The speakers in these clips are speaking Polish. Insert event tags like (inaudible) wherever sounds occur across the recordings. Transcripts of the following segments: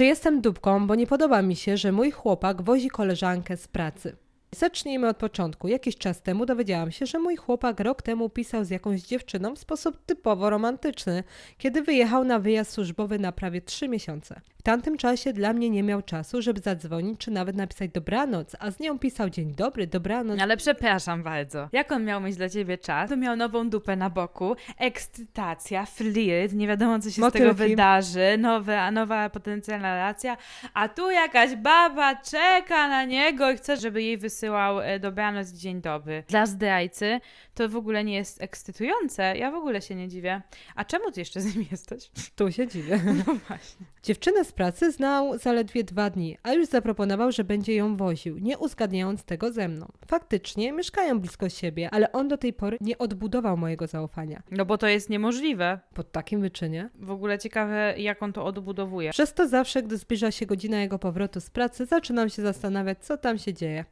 Czy jestem dupką, bo nie podoba mi się, że mój chłopak wozi koleżankę z pracy? Zacznijmy od początku. Jakiś czas temu dowiedziałam się, że mój chłopak rok temu pisał z jakąś dziewczyną w sposób typowo romantyczny, kiedy wyjechał na wyjazd służbowy na prawie trzy miesiące. W tamtym czasie dla mnie nie miał czasu, żeby zadzwonić czy nawet napisać dobranoc, a z nią pisał dzień dobry, dobranoc. Ale przepraszam bardzo. Jak on miał mieć dla ciebie czas? To miał nową dupę na boku, ekscytacja, flirt, nie wiadomo co się z tego Motylki. wydarzy, nowe, nowa potencjalna relacja, a tu jakaś baba czeka na niego i chce, żeby jej wysyłał e, dobranoc, dzień dobry. Dla zdrajcy to w ogóle nie jest ekscytujące, ja w ogóle się nie dziwię. A czemu ty jeszcze z nim jesteś? Tu się dziwię. (laughs) No właśnie. Dziewczynę z pracy znał zaledwie dwa dni, a już zaproponował, że będzie ją woził, nie uzgadniając tego ze mną. Faktycznie mieszkają blisko siebie, ale on do tej pory nie odbudował mojego zaufania. No bo to jest niemożliwe. Po takim wyczynie. W ogóle ciekawe, jak on to odbudowuje. Przez to zawsze, gdy zbliża się godzina jego powrotu z pracy, zaczynam się zastanawiać, co tam się dzieje.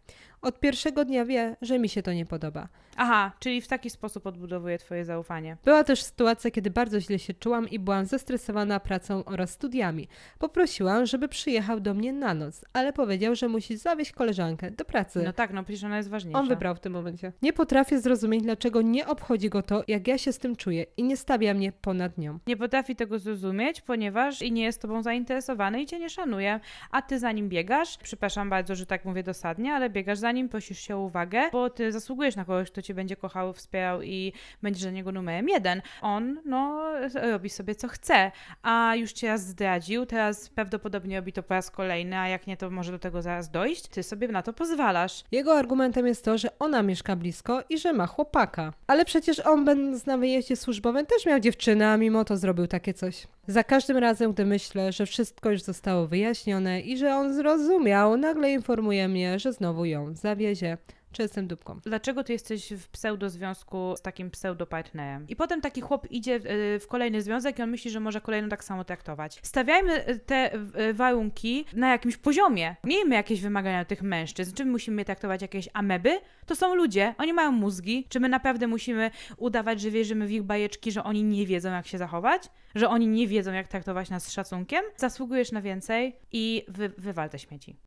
Od pierwszego dnia wie, że mi się to nie podoba. Aha, czyli w taki sposób odbudowuje twoje zaufanie. Była też sytuacja, kiedy bardzo źle się czułam i byłam zestresowana pracą oraz studiami. Poprosiłam, żeby przyjechał do mnie na noc, ale powiedział, że musi zawieźć koleżankę do pracy. No tak, no przecież ona jest ważniejsza. On wybrał w tym momencie. Nie potrafię zrozumieć, dlaczego nie obchodzi go to, jak ja się z tym czuję i nie stawia mnie ponad nią. Nie potrafi tego zrozumieć, ponieważ i nie jest tobą zainteresowany i cię nie szanuje. A ty za nim biegasz, przepraszam bardzo, że tak mówię dosadnie, ale biegasz za nim, prosisz się o uwagę, bo ty zasługujesz na kogoś, kto cię będzie kochał, wspierał i będzie dla niego numerem jeden. On, no, robi sobie co chce, a już cię raz zdradził, teraz prawdopodobnie robi to po raz kolejny, a jak nie, to może do tego zaraz dojść. Ty sobie na to pozwalasz. Jego argumentem jest to, że ona mieszka blisko i że ma chłopaka. Ale przecież on, będąc na wyjeździe służbowym, też miał dziewczynę, a mimo to zrobił takie coś. Za każdym razem, gdy myślę, że wszystko już zostało wyjaśnione i że on zrozumiał, nagle informuje mnie, że znowu ją zawiezie. Jestem dupką? dlaczego ty jesteś w pseudozwiązku z takim pseudopartnerem. I potem taki chłop idzie y, w kolejny związek i on myśli, że może kolejną tak samo traktować. Stawiajmy y, te y, warunki na jakimś poziomie. Miejmy jakieś wymagania tych mężczyzn. Czy my musimy traktować jakieś ameby? To są ludzie, oni mają mózgi. Czy my naprawdę musimy udawać, że wierzymy w ich bajeczki, że oni nie wiedzą, jak się zachować? Że oni nie wiedzą, jak traktować nas z szacunkiem? Zasługujesz na więcej i wy, wywal te śmieci.